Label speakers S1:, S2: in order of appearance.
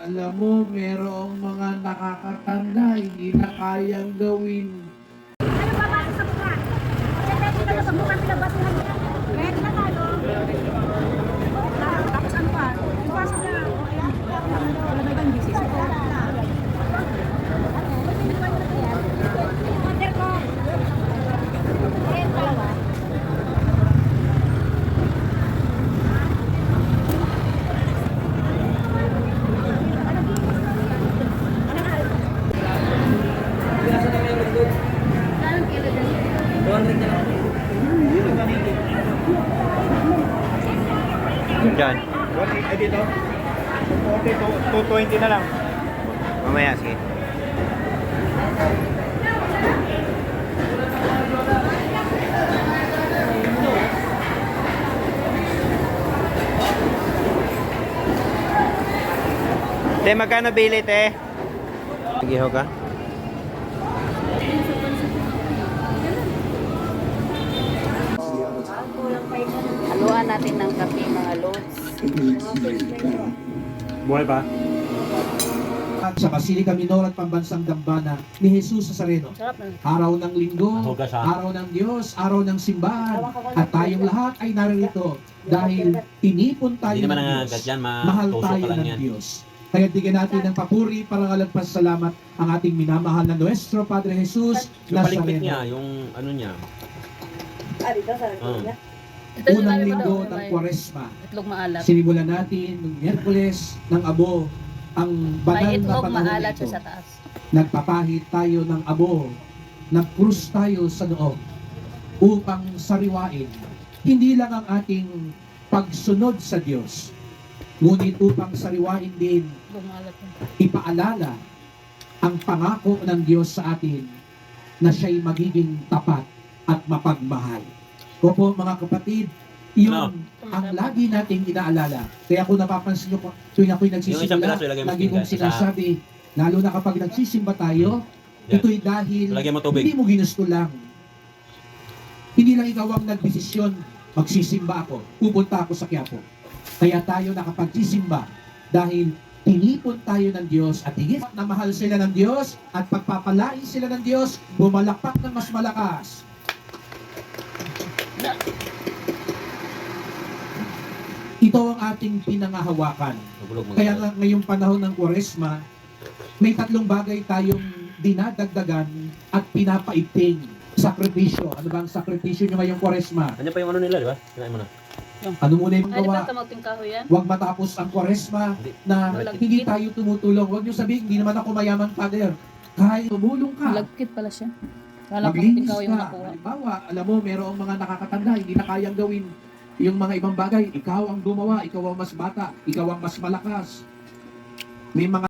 S1: alam mo, merong mga nakakatanda, hindi na kayang gawin.
S2: Ano ba base sa buka? Kasi dito na sa buka pinabasihan niya. Kaya tinatalo. Tapos ano pa? Ipasok na. Wala ba ibang business? Order ko. Eh, dalawa. Anong kilo din?
S3: Diyan.
S4: Ay, dito. Okay, 220 na lang.
S3: Mamaya, sige. Te, magkano bili, te? Nagiho ka?
S5: Natin ng kape mga loads.
S4: Buhay ba?
S1: At sa Basilica Minor at Pambansang Dambana ni Jesus sa Sareno.
S5: Sarap na.
S1: Araw ng linggo,
S4: ha?
S1: araw ng Diyos, araw ng simbahan, at tayong lahat ay naririto dahil tinipon tayo ng Diyos. Mahal tayo ng. Diyos. Kaya bigyan natin ng papuri para kalagpas salamat ang ating minamahal na Nuestro Padre Jesus
S6: Yung
S1: Nazareno.
S6: niya, yung ano niya. Oo.
S5: Ito yung
S1: Unang linggo ng Kwaresma.
S5: Itlog maalat.
S1: Sinimulan natin noong Miyerkules ng Abo ang banal na panahon ito.
S5: sa taas.
S1: Nagpapahid tayo ng abo, nagkrus tayo sa noo upang sariwain hindi lang ang ating pagsunod sa Diyos, ngunit upang sariwain din, ipaalala ang pangako ng Diyos sa atin na siya'y magiging tapat at mapagmahal. Opo mga kapatid, yun
S6: Ano?
S1: ang lagi nating inaalala. Kaya kung napapansin nyo tuwing ako'y nagsisimula, lagi kong
S6: sa-
S1: sinasabi, lalo na kapag nagsisimba tayo,
S6: Yan.
S1: ito'y dahil
S6: mo
S1: hindi mo ginusto lang. Hindi lang ikaw ang nagdesisyon, magsisimba ako, pupunta ako sa Quiapo. Kaya tayo nakapagsisimba dahil tinipon tayo ng Diyos at higit na mahal sila ng Diyos at pagpapalain sila ng Diyos, bumalakpak ng mas malakas. Ito ang ating pinangahawakan. Kaya nga ngayong panahon ng Kwaresma, may tatlong bagay tayong dinadagdagan at pinapaigting. Sakripisyo. Ano ba ang sakripisyo nyo ngayong Kwaresma?
S6: Ano pa yung ano nila, di ba? Kinain mo na.
S1: Ano muna yung
S5: ba
S1: gawa?
S5: kamuting kahoy yan?
S1: Huwag matapos ang Kwaresma na hindi tayo tumutulong. Huwag nyo sabihin, hindi naman ako mayaman, Father. Kahit tumulong ka,
S5: Malagkit pala siya. Kala ko
S1: maglinis
S5: kahoy yung
S1: ka.
S5: nakuha.
S1: Halimbawa, alam mo, merong mga nakakatanda, hindi na kayang gawin yung mga ibang bagay. Ikaw ang gumawa, ikaw ang mas bata, ikaw ang mas malakas. May mga